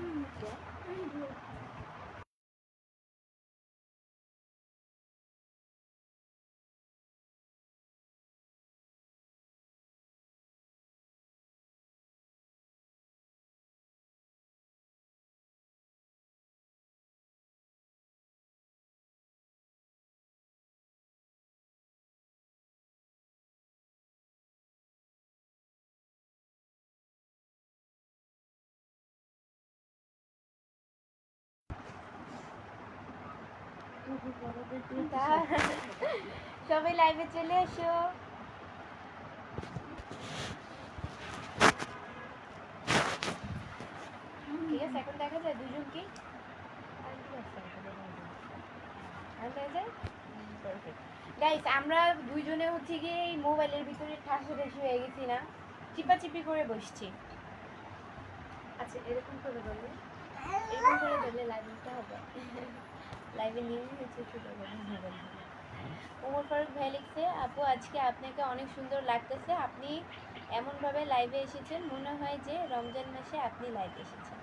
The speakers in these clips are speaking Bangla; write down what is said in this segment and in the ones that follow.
よっしゃ! সবাই লাইভে চলে এসো। ঠিক আছে? এখন দেখা যায়? দুজন কি? গাইস আমরা দুইজনে হচ্ছে গিয়ে এই মোবাইলের ভিতরে ঠাসি হয়ে গেছি না? চিপাচিপি করে বসছি। আচ্ছা এরকম করে বললে? এরকম করে বললে লাইভটা হবে। লাইভে করে মোবাইল ওমর ফারুক ভাই লিখছে আপু আজকে আপনাকে অনেক সুন্দর লাগতেছে। আপনি এমনভাবে লাইভে এসেছেন মনে হয় যে রমজান মাসে আপনি লাইভে এসেছেন।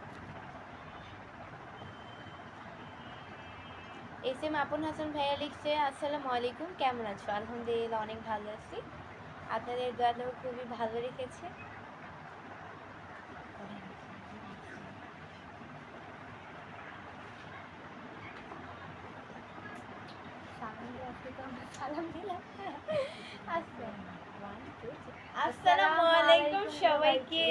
এস এম আপন হাসান ভাইয়া লিখছে আসসালামু আলাইকুম কেমন আছো? আলহামদুলিল্লাহ অনেক ভালো আছি। আপনাদের দোয়ালেও খুবই ভালো রেখেছে। সবাইকে।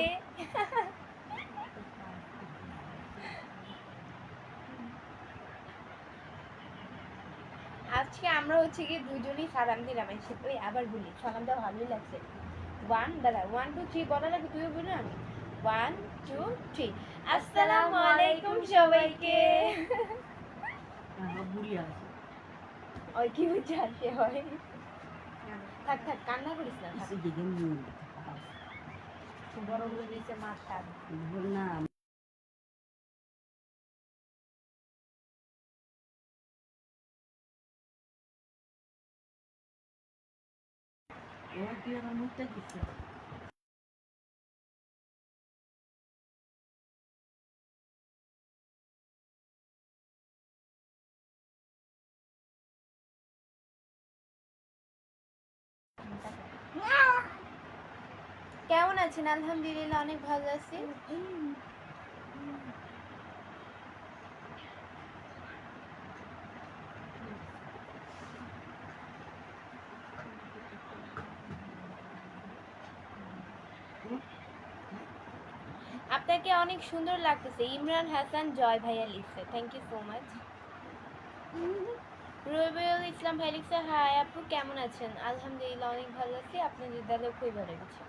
আজকে আমরা হচ্ছে কি দুজনই সালাম দিলাম, এসে ওই আবার বলি, সালাম দেওয়া ভালোই লাগছে। ওয়ান দাদা ওয়ান টু থ্রি বলা লাগে, তুইও বলি আমি। ওয়ান টু থ্রি আসসালামু আলাইকুম সবাইকে। বুড়ি আছে ওই কি আসে হয়? থাক থাক কান্না করিস না থাক। দিকে বড় বলে দিয়েছে মাথা না। ও কি আমার মুখটা দিচ্ছে কেমন আছেন? আলহামদুলিল্লাহ, অনেক ভালো আছি। আপনাকে অনেক সুন্দর লাগতেছে। ইমরান হাসান, জয় ভাইয়া লিখছে। Thank you so much Robiul Islam ভাই লিখছে হাই আপু, কেমন আছেন? আলহামদুলিল্লাহ, অনেক ভালো আছি। আপনার বিদ্যালয় খুবই ভালো লেগেছে।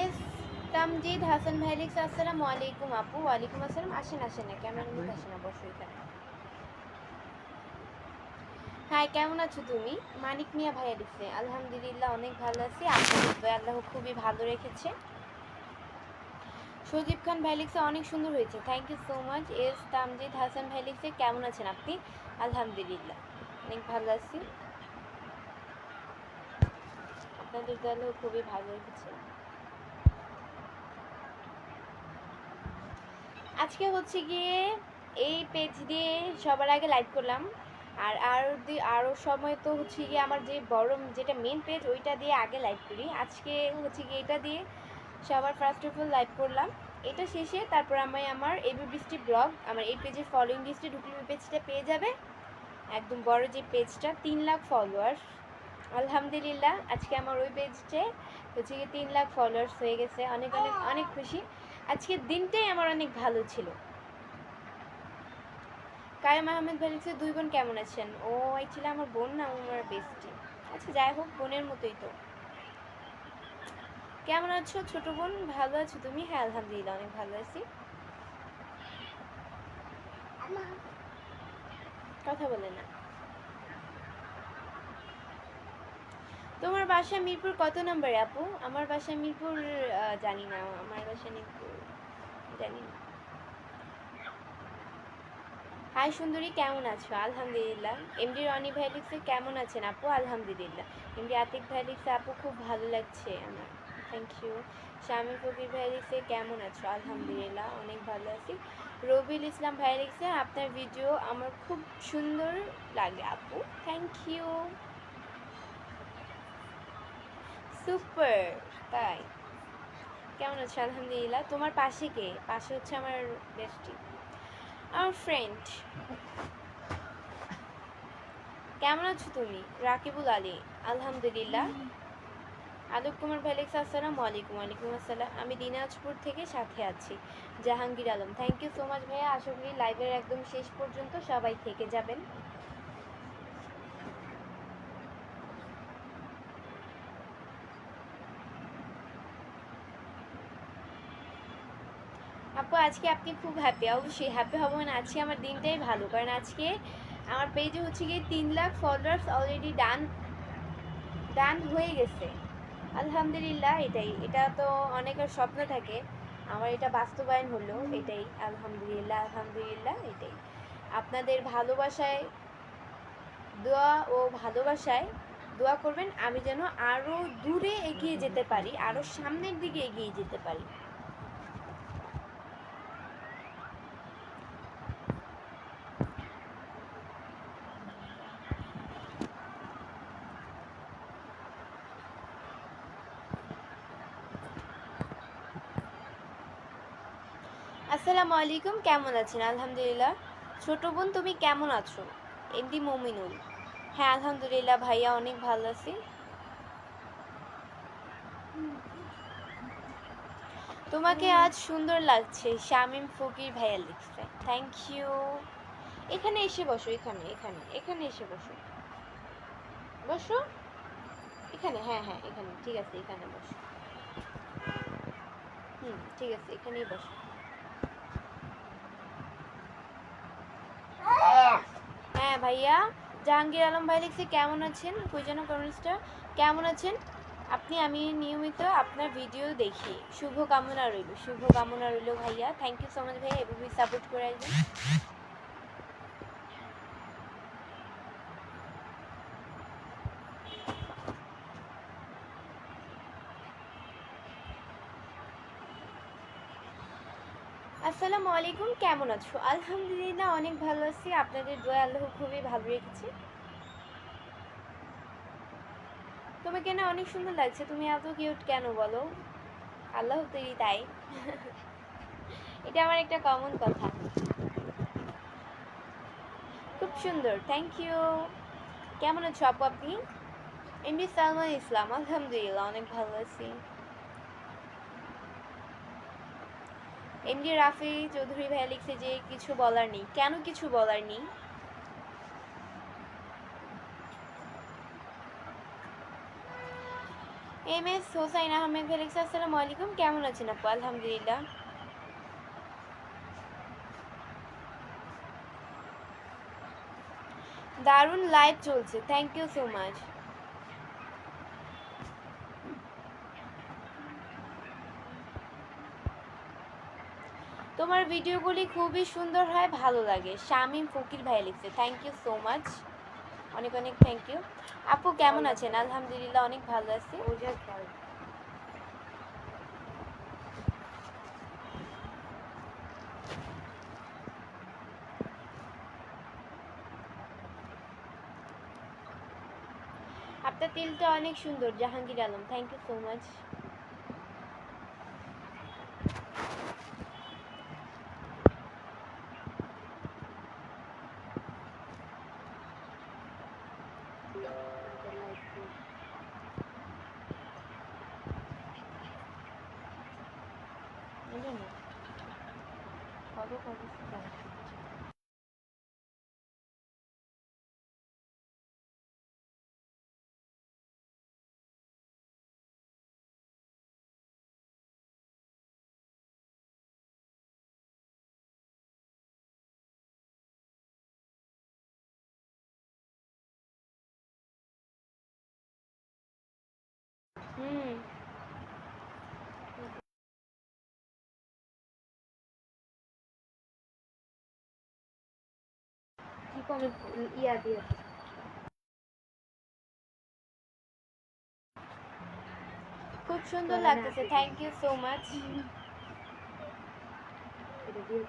এস তামজিদ হাসান ভাই লিখছে, আসসালামু আলাইকুম আপু, ওয়ালাইকুম আসসালাম। আসেন আসেন না কেমন আসেন বসো এখানে। হাই, কেমন আছো তুমি? মানিক মিয়া ভাইয়া লিখছে, আলহামদুলিল্লাহ, অনেক ভালো আছি। আল্লাহ খুবই ভালো রেখেছে। সজীব খান ভাই অনেক সুন্দর হয়েছে। Thank you so much S Tamjid Hasan ভাই কেমন আছেন আপনি? আলহামদুলিল্লাহ, অনেক ভালো আছি। আপনাদের দয়া খুবই ভালো রেখেছে। আজকে হচ্ছে গিয়ে এই পেজ দিয়ে সবার আগে লাইভ করলাম। আর আর আরও সময় তো হচ্ছে গিয়ে আমার যে বড় যেটা মেন পেজ ওইটা দিয়ে আগে লাইভ করি। আজকে হচ্ছে গিয়ে এটা দিয়ে সবার ফার্স্ট অফ অল লাইভ করলাম। এটা শেষে তারপর আমি আমার এবি বৃষ্টি ব্লগ আমার এই পেজের ফলোয়িং লিস্টে ঢুকলে পেজটা পেয়ে যাবে। একদম বড় যে পেজটা তিন লাখ ফলোয়ার্স আলহামদুলিল্লাহ, আজকে আমার ওই পেজটে হচ্ছে গিয়ে তিন লাখ ফলোয়ার্স হয়ে গেছে। অনেক অনেক অনেক খুশি। আজকের দিনটাই আমার অনেক ভালো ছিল। কায়েম আহমেদ ভাই লিখছে দুই বোন কেমন আছেন? ও অ্যাকচুয়ালি আমার বোন না আমার বেস্টি আচ্ছা যাই হোক, বোনের মতোই তো। কেমন আছো ছোট বোন? ভালো আছো তুমি? হ্যাঁ আলহামদুলিল্লাহ, অনেক ভালো আছি। কথা বলে না। তোমার বাসা মিরপুর কত নম্বরে, আপু? আমার বাসা মিরপুর জানি না, আমার বাসা মিরপুর জানি না। হাই সুন্দরী, কেমন আছো? আলহামদুলিল্লাহ। এমডি রনি ভাই লিখছে কেমন আছেন আপু? আলহামদুলিল্লাহ। এমডি আতিক ভাই লিখছে আপু খুব ভালো লাগছে আমার। থ্যাংক ইউ শামিল ফকির ভাই কেমন আছো? আলহামদুলিল্লাহ, অনেক ভালো আছি। রবিল ইসলাম ভাই আপনার ভিডিও আমার খুব সুন্দর লাগে আপু। থ্যাংক ইউ সুপার তাই। কেমন আছো? আলহামদুলিল্লাহ। তোমার পাশে কে? পাশে হচ্ছে আমার বেস্টি আমার ফ্রেন্ড কেমন আছো তুমি? রাকিবুল আলী। আলহামদুলিল্লাহ। আদব কুমার ভ্যালেক্স আসসালাম আলাইকুম। ওয়ালাইকুম আসসালাম। আমি দিনাজপুর থেকে সাথে আছি, Jahangir Alam. Thank you so much ভাইয়া। আশা করি লাইভের একদম শেষ পর্যন্ত সবাই থেকে যাবেন। আপু, আজকে আপনি খুব হ্যাপি অবশ্যই হ্যাপি হব না আজকে আমার দিনটাই ভালো, কারণ আজকে আমার পেজে হচ্ছে গিয়ে তিন lakh followers already done done হয়ে গেছে। আলহামদুলিল্লাহ, এটাই। এটা তো অনেকের স্বপ্ন থাকে। আমার এটা বাস্তবায়ন হলো, এটাই। আলহামদুলিল্লাহ আলহামদুলিল্লাহ, এটাই। আপনাদের ভালোবাসায় দোয়া ও ভালোবাসায় দোয়া করবেন, আমি যেন আরও দূরে এগিয়ে যেতে পারি আরও সামনের দিকে এগিয়ে যেতে পারি। আসসালামু আলাইকুম কেমন আছেন? আলহামদুলিল্লাহ। ছোট বোন তুমি কেমন আছো? এমডি মমিনুল। হ্যাঁ আলহামদুলিল্লাহ ভাইয়া অনেক ভালো আছি। তোমাকে আজ সুন্দর লাগছে শামিম ফকির ভাইয়া লিখছে থ্যাংক ইউ এখানে এসে বসো এখানে এখানে এখানে এসে বসো। বসো। এখানে হ্যাঁ হ্যাঁ এখানে ঠিক আছে এখানে বসো। হুম ঠিক আছে এখানেই বসো হ্যাঁ ভাইয়া। জাহাঙ্গীর আলম ভাই লিখছে কেমন আছেন? কই যেন কমেন্টসটা কেমন আছেন? আপনি, আমি নিয়মিত আপনার ভিডিও দেখি। শুভ কামনা রইল শুভ কামনা রইল ভাইয়া। থ্যাংক ইউ সো মাচ ভাইয়া, এভাবেই সাপোর্ট করে আসবেন। আসসালামু আলাইকুম, কেমন আছো? আলহামদুলিল্লাহ, অনেক ভালো আছি। আপনাদের দোয়া আল্লাহ খুবই ভালো রেখেছে। তোমাকে না অনেক সুন্দর লাগছে। তুমি এত কিউট কেন বলো? আল্লাহ তৈরি তাই। এটা আমার একটা কমন কথা। খুব সুন্দর থ্যাংক ইউ কেমন আছো আপু আপনি? এমডি সালমান ইসলাম, আলহামদুলিল্লাহ, অনেক ভালো আছি। এমডি রাফি চৌধুরী ভাইয়া লিখছে যে কিছু বলার নেই। কেন কিছু বলার নেই? এম এস হোসাইন আহমেদ ভাই লিখছে, আসসালামু আলাইকুম, কেমন আছেন আপু? আলহামদুলিল্লাহ। দারুণ লাইভ চলছে। থ্যাংক ইউ সো মাচ তোমার ভিডিওগুলি খুবই সুন্দর হয় ভালো লাগে। শামিম ফকির ভাই লিখছে থ্যাংক ইউ সো মাচ অনেক অনেক থ্যাংক ইউ আপু কেমন আছেন? আলহামদুলিল্লাহ অনেক ভালো আছি। আপনার তিলটা অনেক সুন্দর Jahangir Alam thank you so much Hmm. হুম কি ইয়া দিয়ে খুব সুন্দর লাগতেছে থ্যাংক ইউ সো মাচ এটা দিয়ে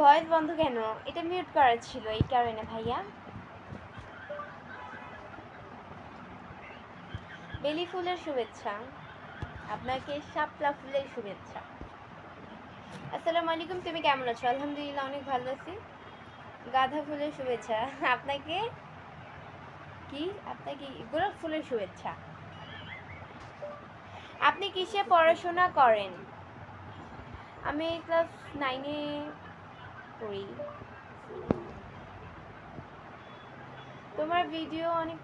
ভয়েস বন্ধ কেন? এটা মিউট করা ছিল এই কারণে, ভাইয়া। বেলি ফুলের শুভেচ্ছা। আপনাকে শাপলা ফুলের শুভেচ্ছা। আসসালামু আলাইকুম, তুমি কেমন আছো? আলহামদুলিল্লাহ, অনেক ভালো আছি। গাঁদা ফুলের শুভেচ্ছা। আপনাকে কি? আপনাকে গোলাপ ফুলের শুভেচ্ছা। আপনি কিসে পড়াশোনা করেন? আমি ক্লাস নাইনে পড়ি তোমার ভিডিও অনেক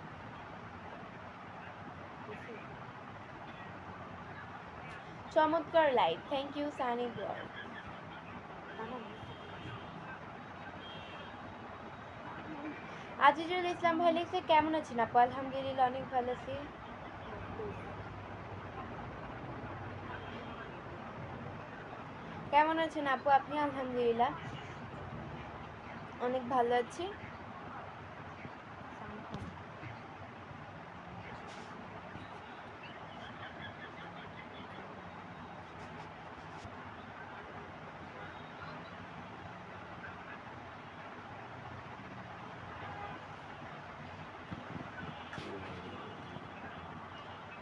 চমৎকার live thank you Sunny blog Azizul Islam ভাই লিখছে, কেমন আছেন আপু? আলহামদুলিল্লাহ, অনেক ভালো আছি। কেমন আছেন আপু? আপনি আলহামদুলিল্লাহ। অনেক ভালো আছি।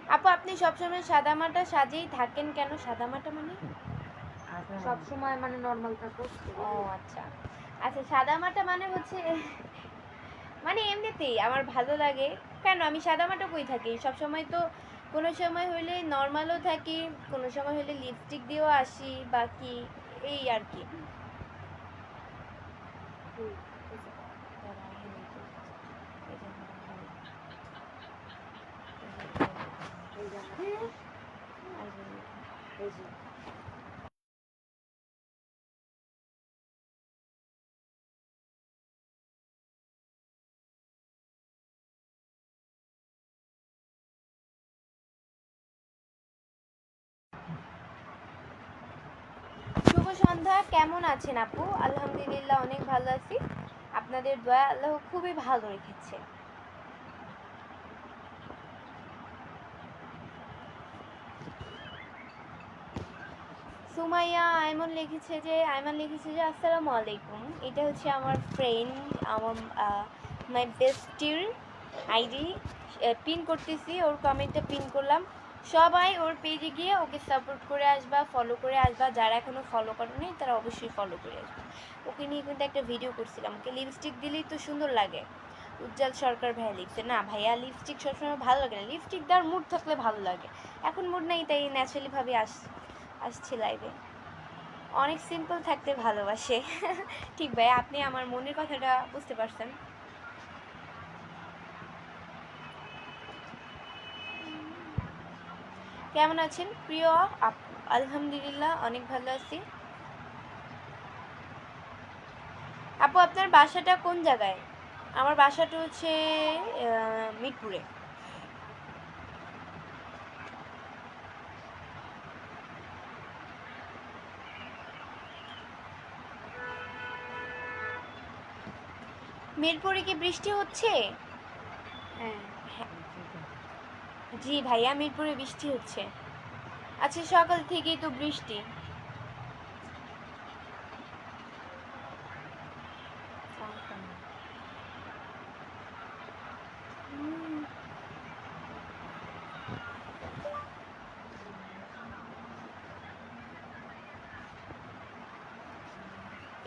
আপু আপনি সবসময় সাদামাটা সাজেই থাকেন কেন? সাদামাটা মানে? সবসময় মানে নর্মাল থাকো ও আচ্ছা। আচ্ছা সাদামাটা মানে হচ্ছে মানে এমনিতেই আমার ভালো লাগে কেন আমি সাদামাটা কই থাকি সব সময় তো কোনো সময় হইলে নর্মালও থাকি কোনো সময় হলে লিপস্টিক দিয়েও আসি বাকি এই আর কি এই জামা কেমন আছেন আপু? আলহামদুলিল্লাহ, অনেক ভালো আছি। আপনাদের দয়া আল্লাহ খুবই ভালো রেখেছে। সুমাইয়া আইমন লিখেছে যে আইমান লিখেছে যে, আসসালামু আলাইকুম। এটা হচ্ছে আমার ফ্রেন্ড আমার মাই বেস্টির আইডি পিন করতেছি। ওর কমেন্টটা পিন করলাম। সবাই ওর পেজে গিয়ে ওকে সাপোর্ট করে আসবা ফলো করে আসবা। যারা এখনও ফলো করেনি, তারা অবশ্যই ফলো করে আসবে। ওকে নিয়ে কিন্তু একটা ভিডিও করছিলাম। ওকে লিপস্টিক দিলেই তো সুন্দর লাগে। উজ্জ্বল সরকার ভাইয়া লিখছে না, ভাইয়া লিপস্টিক সবসময় ভালো লাগে না। লিপস্টিক দেওয়ার মুড থাকলে ভালো লাগে। এখন মুড নেই, তাই ন্যাচারালিভাবে আস, আসছি লাইভে অনেক সিম্পল থাকতে ভালোবাসে। ঠিক ভাই আপনি আমার মনের কথাটা বুঝতে পারছেন। কেমন আছেন? প্রিয় আলহামদুলিল্লাহ, অনেক ভালো আছি। আপু, আপনার বাসাটা কোন জায়গায়? আমার বাসাটা হচ্ছে মিরপুরে। মিরপুরে কি বৃষ্টি হচ্ছে? হ্যাঁ। জি ভাইয়া, মিরপুরে বৃষ্টি হচ্ছে। আচ্ছা সকাল থেকেই তো বৃষ্টি।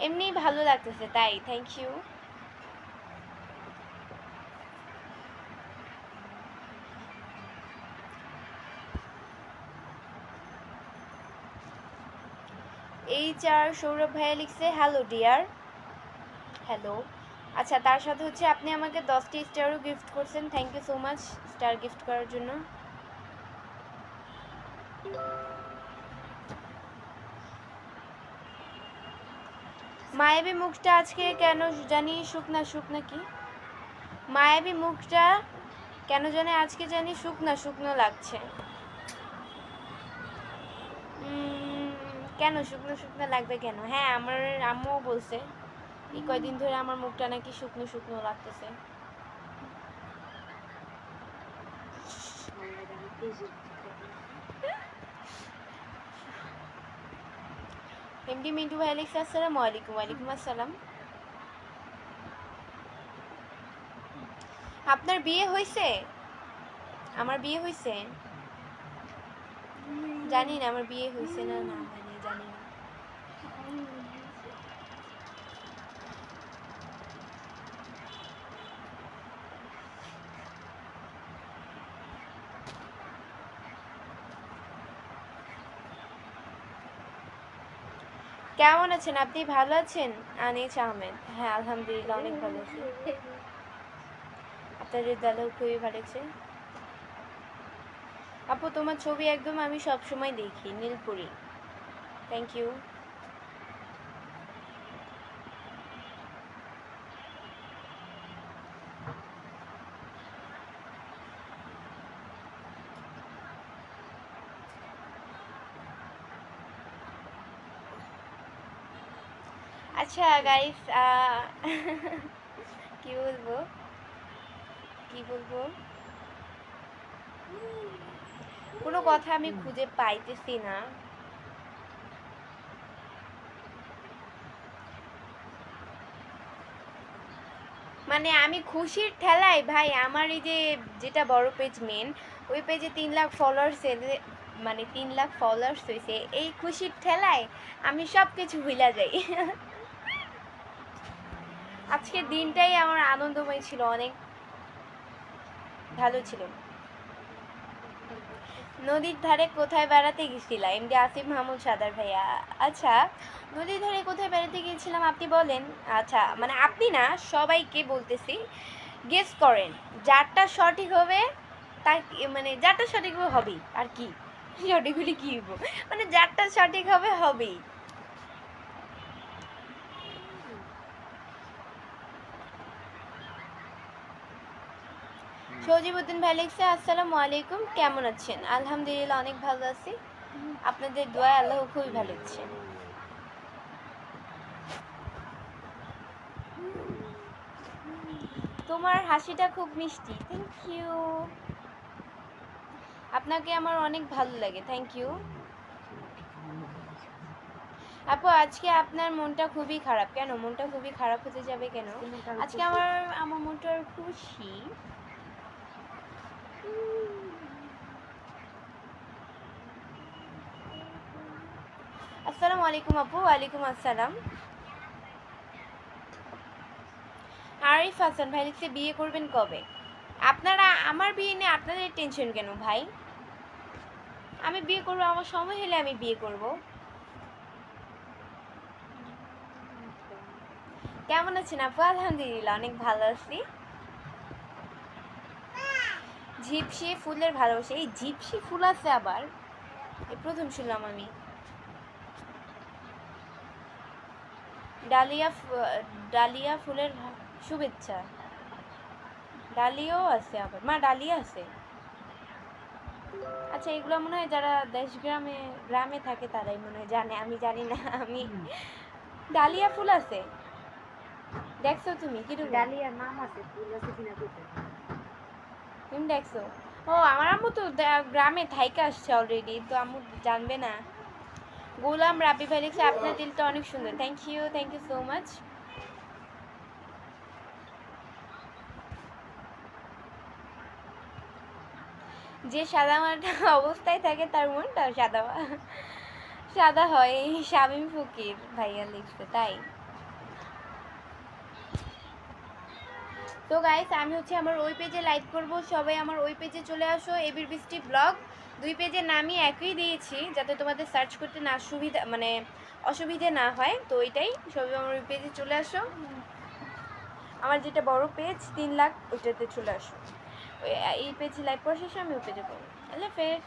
এমনি ভালো লাগতেছে, তাই। থ্যাংক ইউ আর সৌরভ ভাইয়া লিখছে হ্যালো ডিয়ার হ্যালো আচ্ছা তার সাথে হচ্ছে আপনি আমাকে দশটি স্টারও গিফট করছেন। Thank you so much star gift করার জন্য। মায়াবী মুখটা আজকে কেন জানি শুকনা শুকনা কি? মায়াবী মুখটা কেন জানি আজকে জানি শুকনা শুকনো লাগছে। কেন শুকনো শুকনো লাগবে কেন? হ্যাঁ আমার আম্মুও বলছে, এই কয়দিন ধরে আমার মুখটা নাকি শুকনো শুকনো লাগতেছে। এমডি মিন্টু ভাই আলাইকুম আসসালামু আলাইকুম, ওয়ালাইকুম আসসালাম। আপনার বিয়ে হয়েছে আমার বিয়ে হয়েছে জানি না, আমার বিয়ে হয়েছে না না। কেমন আছেন? আপনি ভালো আছেন? আনিস আহমেদ। হ্যাঁ আলহামদুলিল্লাহ, অনেক ভালো আছি। আপনাদের দাদাও খুবই ভালো আছে। আপু, তোমার ছবি একদম আমি সবসময় দেখি, নীলপুরি। থ্যাংক ইউ আচ্ছা গাইস কি বলব? কি বলব? কোনো কথা আমি খুঁজে পাইতেছি না। মানে আমি খুশির ঠেলায়, ভাই, আমার এই যে যেটা বড় পেজ মেন ওই পেজে তিন লাখ ফলোয়ার্স মানে তিন লাখ ফলোয়ার্স হয়েছে এই খুশির ঠেলায় আমি সব কিছু ভুলা যাই। আজকের দিনটাই আমার আনন্দময় ছিল, অনেক ভালো ছিল। নদীর ধারে কোথায় বেড়াতে গেছিলাম এমডি আসিফ মাহমুদ সাদার ভাইয়া। আচ্ছা নদীর ধারে কোথায় বেড়াতে গিয়েছিলাম আপনি বলেন। আচ্ছা মানে আপনি না, সবাইকে বলতেছি গেস করেন, যারটা সঠিক হবে, তার মানে যারটা সঠিক হবে, হবেই, আর কি? সঠিক হলে কী মানে যারটা সঠিক হবে, হবেই। সজিবুদ্দিন ভাই লিখছে আসসালামু আলাইকুম কেমন আছেন? আলহামদুলিল্লাহ অনেক ভালো আছি। আপনাদের দোয়া আল্লাহ খুবই ভালো হচ্ছে তোমার হাসিটা খুব মিষ্টি থ্যাংক ইউ আপনাকে আমার অনেক ভালো লাগে থ্যাংক ইউ আপু আজকে আপনার মনটা খুবই খারাপ কেন? মনটা খুবই খারাপ হতে যাবে কেন? আজকে আমার আমার মনটা খুশি আসসালামু আলাইকুম আপু, ওয়ালাইকুম আসসালাম। আরিফ হাসান ভাই লিখছে, বিয়ে করবেন কবে? আপনারা, আমার বিয়ে নিয়ে আপনাদের টেনশন কেন ভাই? আমি বিয়ে করব, আমার সময় হলে আমি বিয়ে করব। কেমন আছেন আপু? আলহামদুলিল্লাহ, অনেক ভালো আছি। ঝিপসি ফুলের ভালোবাসা। এই ঝিপসি ফুল আছে আবার। এই প্রথম শুনলাম আমি। ডালিয়া ডালিয়া ফুলের শুভেচ্ছা। ডালিয়াও আছে আবার। মা ডালিয়া আছে? আচ্ছা এগুলো মনে হয় যারা দেশ গ্রামে গ্রামে থাকে তারাই মনে হয় জানে। আমি জানি না আমি ডালিয়া ফুল আছে? দেখছ তুমি কীরকম? ডালিয়া নাম আছে ফুল আছে কিনা কোথায়? তুমি দেখছ ও, আমার আম্মু তো গ্রামে থাইকে আসছে অলরেডি তো আম্মু জানবে না। গোলাম রাবি ভাই লিখছে, আপনার দিলটা অনেক সুন্দর। Thank you thank you so much যে সাদা মাটা অবস্থায় থাকে, তার মনটাও সাদা সাদা হয়, শামীম ফকির ভাইয়া লিখছে, তাই। তো গাইস আমি হচ্ছে আমার ওই পেজে লাইক করব। সবাই আমার ওই পেজে চলে আসো এবির বৃষ্টি ব্লগ দুই পেজের নামই একই দিয়েছি, যাতে তোমাদের সার্চ করতে না সুবিধা মানে অসুবিধে না হয়। তো ওইটাই সবাই আমার ওই পেজে চলে আসো। আমার যেটা বড় পেজ তিন লাখ, ওইটাতে চলে আসো। এই পেজে লাইভ করার শেষে আমি ওই পেজে করব। আল্লাহ হাফেজ